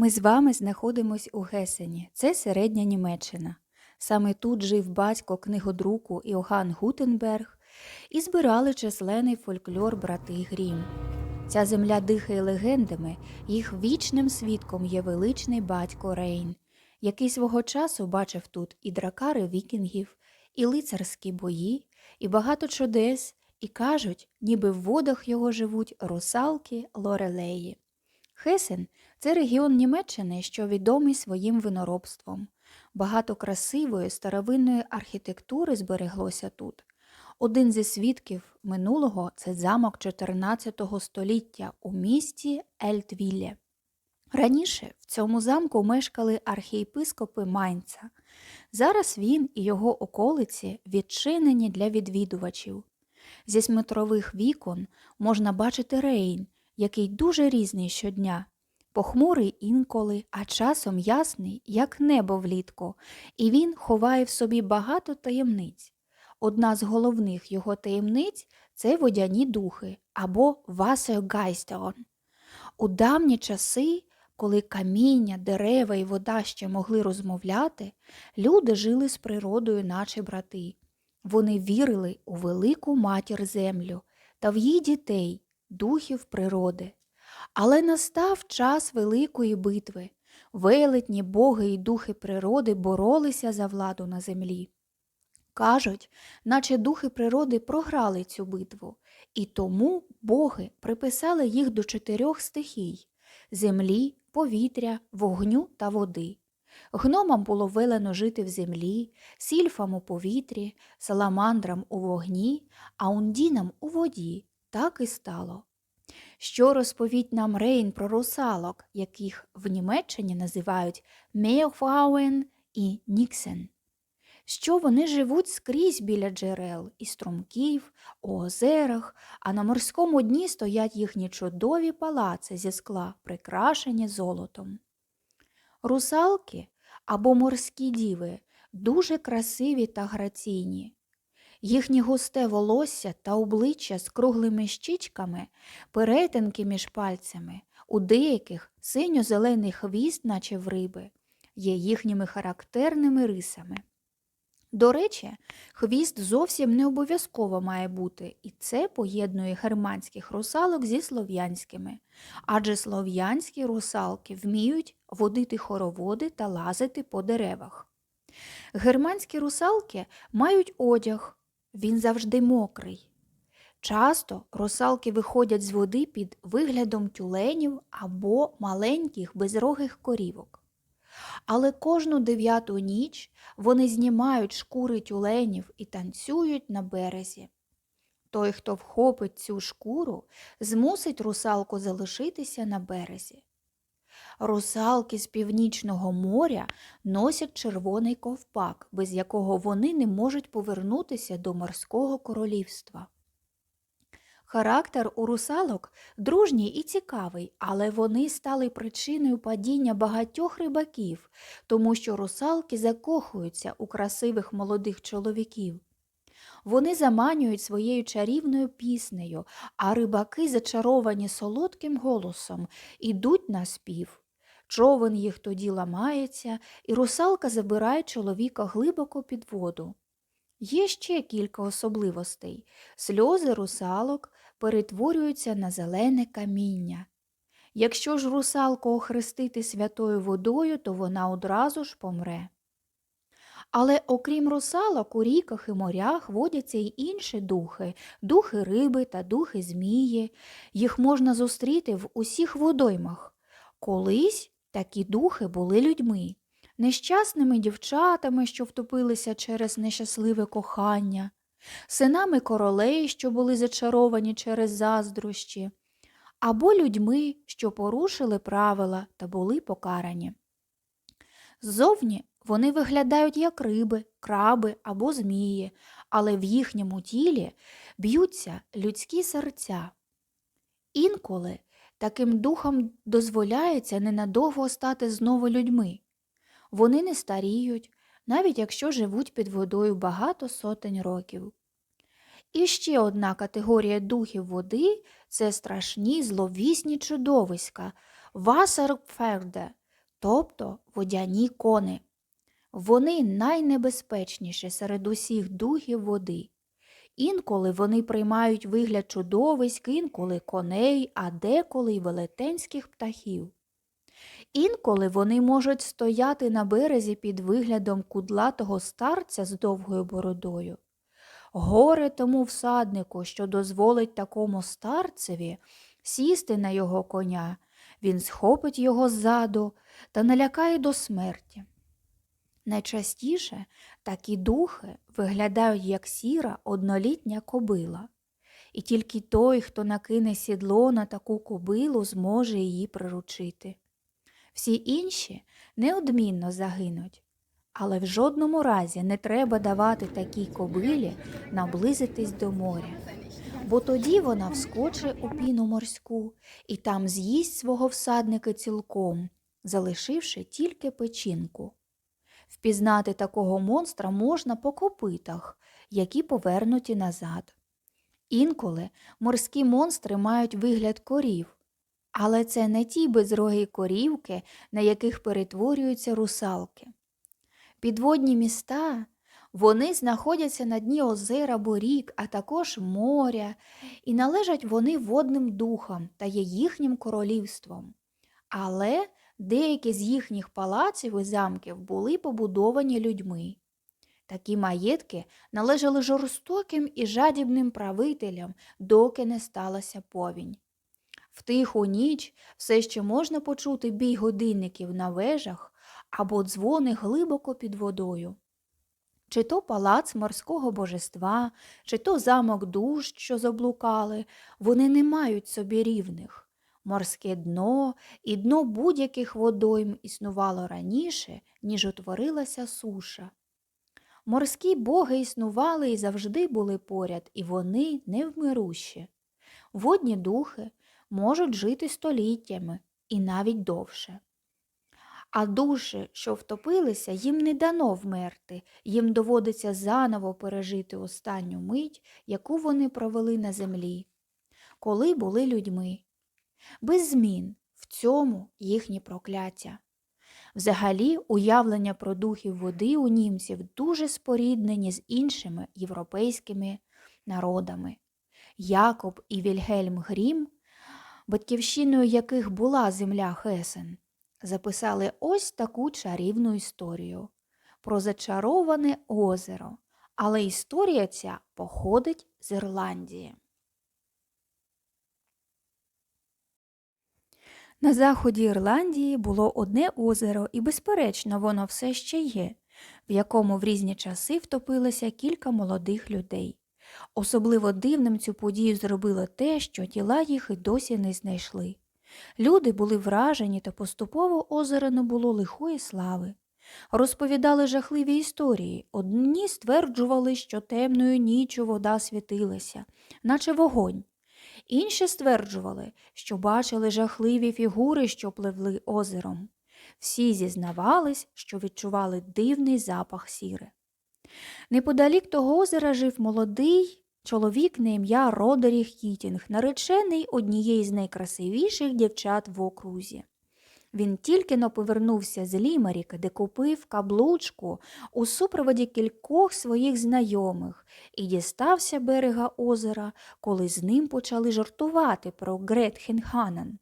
Ми з вами знаходимось у Гесені. Це середня Німеччина. Саме тут жив батько книгодруку Іоганн Гутенберг і збирали численний фольклор брати Грім. Ця земля дихає легендами, їх вічним свідком є величний батько Рейн, який свого часу бачив тут і дракари вікінгів, і лицарські бої, і багато чудес, і кажуть, ніби в водах його живуть русалки лорелеї. Хесен це регіон Німеччини, що відомий своїм виноробством. Багато красивої старовинної архітектури збереглося тут. Один зі свідків минулого це замок 14 століття у місті Ельтвілле. Раніше в цьому замку мешкали архієпископи Майнца. Зараз він і його околиці відчинені для відвідувачів. Зі смотрових вікон можна бачити рейн, який дуже різний щодня. Похмурий інколи, а часом ясний, як небо влітку, і він ховає в собі багато таємниць. Одна з головних його таємниць це водяні духи або Wassergeistern. У давні часи, коли каміння, дерева і вода ще могли розмовляти, люди жили з природою, наче брати. Вони вірили у велику матір землю та в її дітей, духів природи. Але настав час великої битви. Велетні боги і духи природи боролися за владу на землі. Кажуть, наче духи природи програли цю битву, і тому боги приписали їх до чотирьох стихій землі, повітря, вогню та води. Гномам було велено жити в землі, сільфам у повітрі, саламандрам у вогні, а ундінам у воді. Так і стало. Що розповідь нам Рейн про русалок, яких в Німеччині називають Меофауен і Ніксен? Що вони живуть скрізь біля джерел і струмків, у озерах, а на морському дні стоять їхні чудові палаци зі скла, прикрашені золотом. Русалки або морські діви дуже красиві та граційні. Їхнє густе волосся та обличчя з круглими щічками, перетинки між пальцями, у деяких синьо-зелений хвіст, наче в риби, є їхніми характерними рисами. До речі, хвіст зовсім не обов'язково має бути, і це поєднує германських русалок зі слов'янськими, адже слов'янські русалки вміють водити хороводи та лазити по деревах. Германські русалки мають одяг, він завжди мокрий. Часто русалки виходять з води під виглядом тюленів або маленьких безрогих корівок. Але кожну дев'яту ніч вони знімають шкури тюленів і танцюють на березі. Той, хто вхопить цю шкуру, змусить русалку залишитися на березі. Русалки з північного моря носять червоний ковпак, без якого вони не можуть повернутися до морського королівства. Характер у русалок дружній і цікавий, але вони стали причиною падіння багатьох рибаків, тому що русалки закохуються у красивих молодих чоловіків. Вони заманюють своєю чарівною піснею, а рибаки, зачаровані солодким голосом, ідуть на спів. Човен їх тоді ламається, і русалка забирає чоловіка глибоко під воду. Є ще кілька особливостей. Сльози русалок перетворюються на зелене каміння. Якщо ж русалку охрестити святою водою, то вона одразу ж помре. Але окрім русалок, у ріках і морях водяться й інші духи, духи риби та духи змії. Їх можна зустріти в усіх водоймах. Колись такі духи були людьми нещасними дівчатами, що втопилися через нещасливе кохання, синами королей, що були зачаровані через заздрощі, або людьми, що порушили правила та були покарані. Ззовні вони виглядають як риби, краби або змії, але в їхньому тілі б'ються людські серця. Інколи таким духам дозволяється ненадовго стати знову людьми. Вони не старіють, навіть якщо живуть під водою багато сотень років. І ще одна категорія духів води це страшні зловісні чудовиська Васерпферде. тобто водяні кони. Вони найнебезпечніші серед усіх духів води. Інколи вони приймають вигляд чудовиськ, інколи коней, а деколи й велетенських птахів. Інколи вони можуть стояти на березі під виглядом кудлатого старця з довгою бородою. Горе тому всаднику, що дозволить такому старцеві сісти на його коня, він схопить його ззаду та налякає до смерті. Найчастіше такі духи виглядають як сіра однолітня кобила, і тільки той, хто накине сідло на таку кобилу, зможе її приручити. Всі інші неодмінно загинуть, але в жодному разі не треба давати такій кобилі наблизитись до моря, бо тоді вона вскоче у піну морську і там з'їсть свого всадника цілком, залишивши тільки печінку. Впізнати такого монстра можна по копитах, які повернуті назад. Інколи морські монстри мають вигляд корів, але це не ті безрогі корівки, на яких перетворюються русалки. Підводні міста вони знаходяться на дні озера або рік, а також моря, і належать вони водним духам та є їхнім королівством. Але деякі з їхніх палаців і замків були побудовані людьми. Такі маєтки належали жорстоким і жадібним правителям, доки не сталася повінь. В тиху ніч все ще можна почути бій годинників на вежах або дзвони глибоко під водою. Чи то палац морського божества, чи то замок душ, що заблукали, вони не мають собі рівних. Морське дно і дно будь-яких водойм існувало раніше, ніж утворилася суша. Морські боги існували і завжди були поряд, і вони невмирущі. Водні духи можуть жити століттями і навіть довше. А душі, що втопилися, їм не дано вмерти, їм доводиться заново пережити останню мить, яку вони провели на землі, коли були людьми. Без змін в цьому їхні прокляття. Взагалі, уявлення про духів води у німців дуже споріднені з іншими європейськими народами. Якоб і Вільгельм Грім, батьківщиною яких була земля Хесен, записали ось таку чарівну історію про зачароване озеро, але історія ця походить з Ірландії. На заході Ірландії було одне озеро, і, безперечно, воно все ще є, в якому в різні часи втопилося кілька молодих людей. Особливо дивним цю подію зробило те, що тіла їх і досі не знайшли. Люди були вражені, та поступово озеро не було лихої слави. Розповідали жахливі історії. Одні стверджували, що темною ніччю вода світилася, наче вогонь. Інші стверджували, що бачили жахливі фігури, що пливли озером. Всі зізнавались, що відчували дивний запах сіри. Неподалік того озера жив молодий чоловік на ім'я Родеріх Хітінг, наречений однієї з найкрасивіших дівчат в окрузі. Він тільки но повернувся з Лімаріка, де купив каблучку у супроводі кількох своїх знайомих і дістався берега озера, коли з ним почали жартувати про Гретхенханен.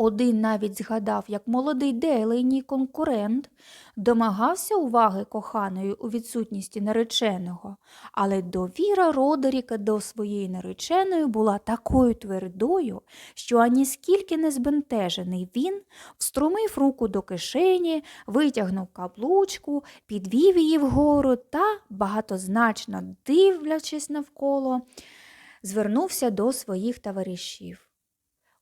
Один навіть згадав, як молодий Дейлейній конкурент домагався уваги коханої у відсутності нареченого, але довіра Родеріка до своєї нареченої була такою твердою, що ані скільки не збентежений він вструмив руку до кишені, витягнув каблучку, підвів її вгору та, багатозначно дивлячись навколо, звернувся до своїх товаришів.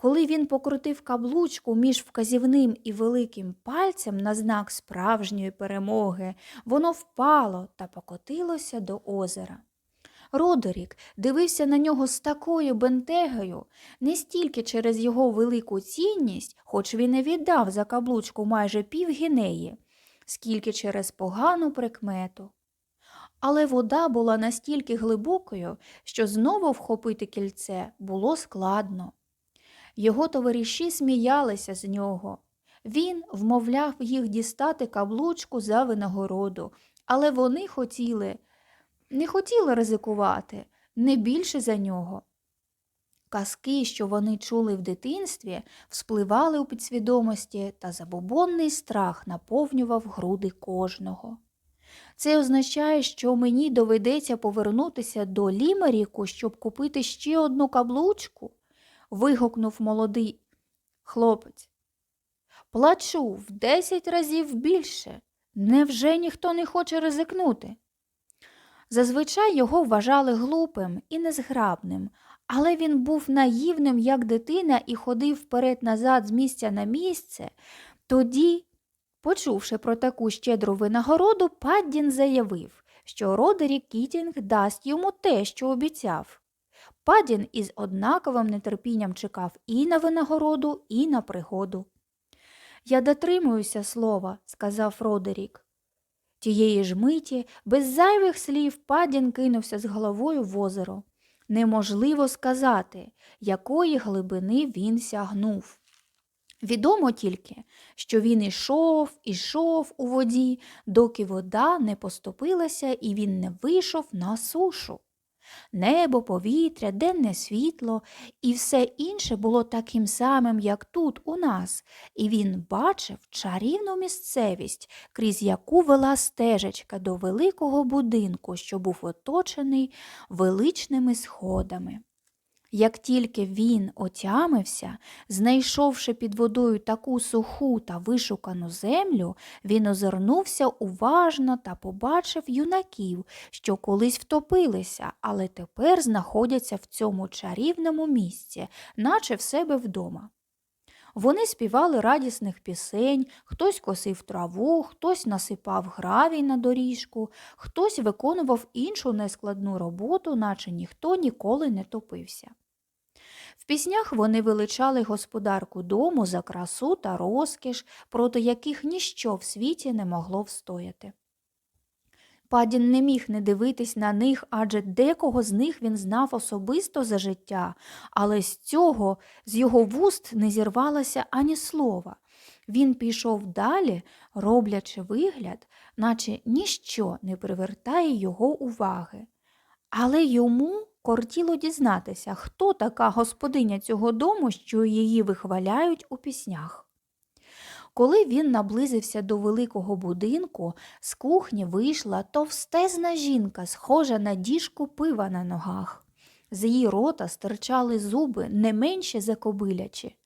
Коли він покрутив каблучку між вказівним і великим пальцем на знак справжньої перемоги, воно впало та покотилося до озера. Родерік дивився на нього з такою бентегою, не стільки через його велику цінність, хоч він і віддав за каблучку майже пів гінеї, скільки через погану прикмету. Але вода була настільки глибокою, що знову вхопити кільце було складно. Його товариші сміялися з нього. Він вмовляв їх дістати каблучку за винагороду, але вони хотіли, не хотіли ризикувати, не більше за нього. Казки, що вони чули в дитинстві, вспливали у підсвідомості, та забобонний страх наповнював груди кожного. Це означає, що мені доведеться повернутися до Лімеріку, щоб купити ще одну каблучку, вигукнув молодий хлопець. Плачу в десять разів більше. Невже ніхто не хоче ризикнути? Зазвичай його вважали глупим і незграбним, але він був наївним, як дитина, і ходив вперед-назад з місця на місце. Тоді, почувши про таку щедру винагороду, Паддін заявив, що Родерік Кітінг дасть йому те, що обіцяв. Паддін із однаковим нетерпінням чекав і на винагороду, і на пригоду. Я дотримуюся слова, сказав Родерік. Тієї ж миті, без зайвих слів, Паддін кинувся з головою в озеро. Неможливо сказати, якої глибини він сягнув. Відомо тільки, що він ішов, ішов у воді, доки вода не поступилася і він не вийшов на сушу. Небо, повітря, денне світло і все інше було таким самим, як тут у нас, і він бачив чарівну місцевість, крізь яку вела стежечка до великого будинку, що був оточений величними сходами. Як тільки він отямився, знайшовши під водою таку суху та вишукану землю, він озирнувся уважно та побачив юнаків, що колись втопилися, але тепер знаходяться в цьому чарівному місці, наче в себе вдома. Вони співали радісних пісень, хтось косив траву, хтось насипав гравій на доріжку, хтось виконував іншу нескладну роботу, наче ніхто ніколи не топився. В піснях вони величали господарку дому за красу та розкіш, проти яких ніщо в світі не могло встояти. Падін не міг не дивитись на них, адже декого з них він знав особисто за життя, але з цього з його вуст не зірвалося ані слова. Він пішов далі, роблячи вигляд, наче ніщо не привертає його уваги. Але йому кортіло дізнатися, хто така господиня цього дому, що її вихваляють у піснях. Коли він наблизився до великого будинку, з кухні вийшла товстезна жінка, схожа на діжку пива на ногах. З її рота стирчали зуби не менше за кобилячі.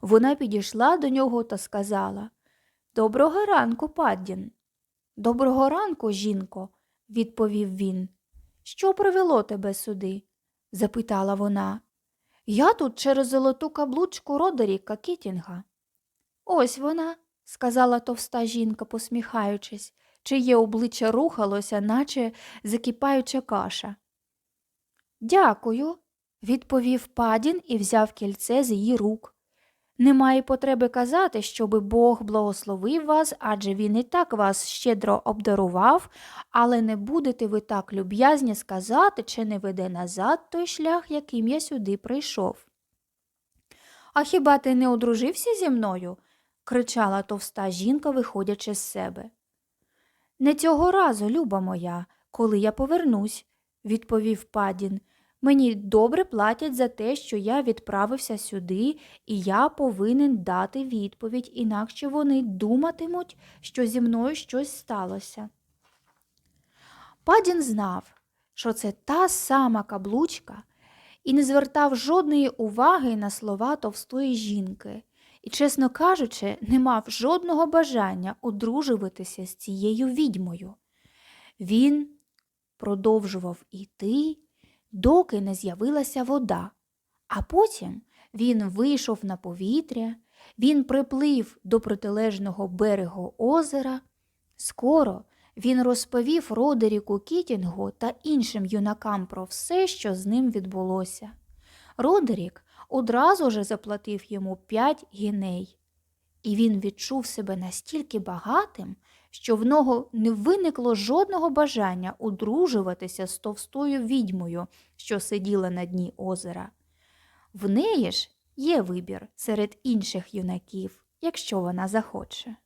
Вона підійшла до нього та сказала Доброго ранку, Паддін. Доброго ранку, жінко, відповів він. Що привело тебе сюди? запитала вона. Я тут через золоту каблучку Родеріка Кітінга. Ось вона, сказала товста жінка, посміхаючись, чиє обличчя рухалося, наче закипаюча каша. Дякую, відповів падін і взяв кільце з її рук. Немає потреби казати, щоби Бог благословив вас, адже він і так вас щедро обдарував, але не будете ви так люб'язні сказати, чи не веде назад той шлях, яким я сюди прийшов. А хіба ти не одружився зі мною? Кричала товста жінка, виходячи з себе. Не цього разу, люба моя, коли я повернусь, відповів падін. Мені добре платять за те, що я відправився сюди, і я повинен дати відповідь, інакше вони думатимуть, що зі мною щось сталося. Падін знав, що це та сама каблучка, і не звертав жодної уваги на слова товстої жінки, і, чесно кажучи, не мав жодного бажання одружуватися з цією відьмою. Він продовжував іти доки не з'явилася вода. А потім він вийшов на повітря, він приплив до протилежного берегу озера. Скоро він розповів Родеріку Кітінгу та іншим юнакам про все, що з ним відбулося. Родерік одразу же заплатив йому п'ять гіней, і він відчув себе настільки багатим, що в нього не виникло жодного бажання одружуватися з товстою відьмою, що сиділа на дні озера. В неї ж є вибір серед інших юнаків, якщо вона захоче.